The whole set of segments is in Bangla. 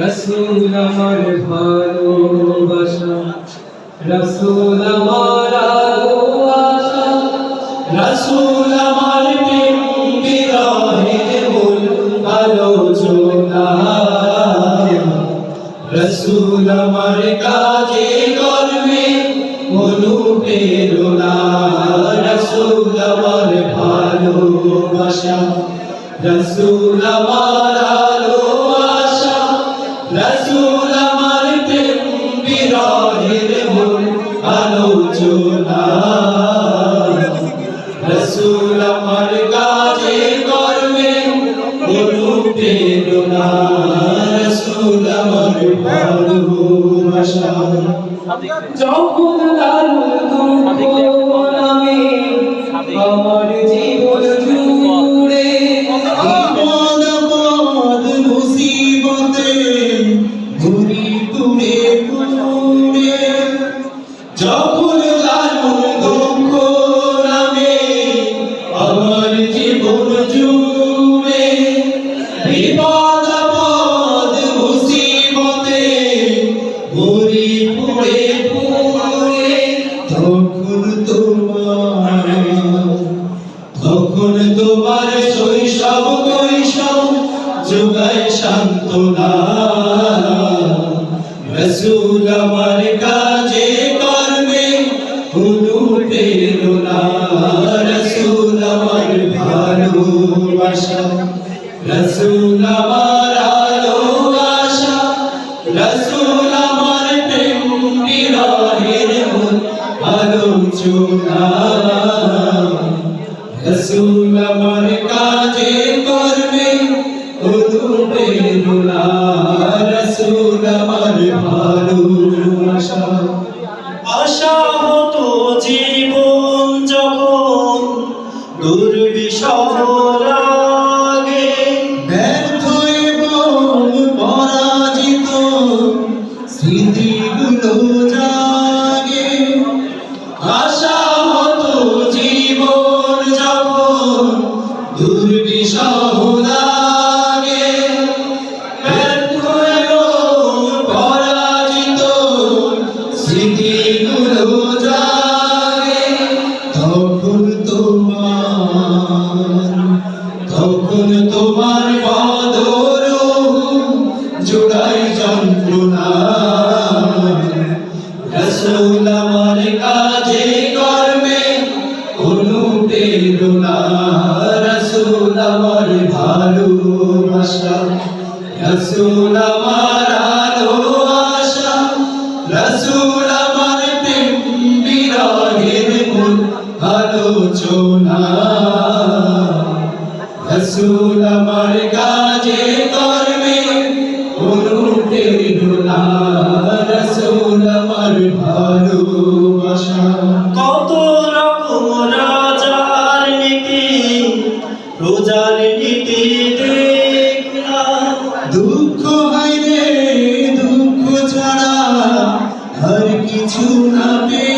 রসুল আমার ভালোবাসা, রসুল আমার আলো রসুল আমার বিরহের মূল আলোচনা। রসুল আমার কাজে কর্মে অনুপ্রেরণা। রসুল আমার ভালোবাসা, রসুল আমার আলোচনা। রসুল আমার কাজে কর্মে অনুপ্রেরণা রসুল আমার ভালোবাসা। যখন লালুর রসুল আমার কাজে কর্মে অনুপ্রেরণা রসুল আমার ভালোবাসা। রসুল আমার আলো আশা রসুল আমার প্রেম বিরহের আলোচনা। রসুল অনুপ্রেরণা রসুল আমার ভালোবাসা আশা হতো যন্ত্রণা রসুল আমার কাজে কর্মে অনুপ্রেরণা রসুল আমার ভালোবাসা। রসুল আমার আলো কিছু না পেলাম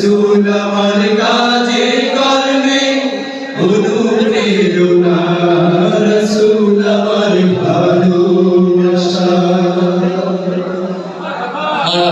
রসুল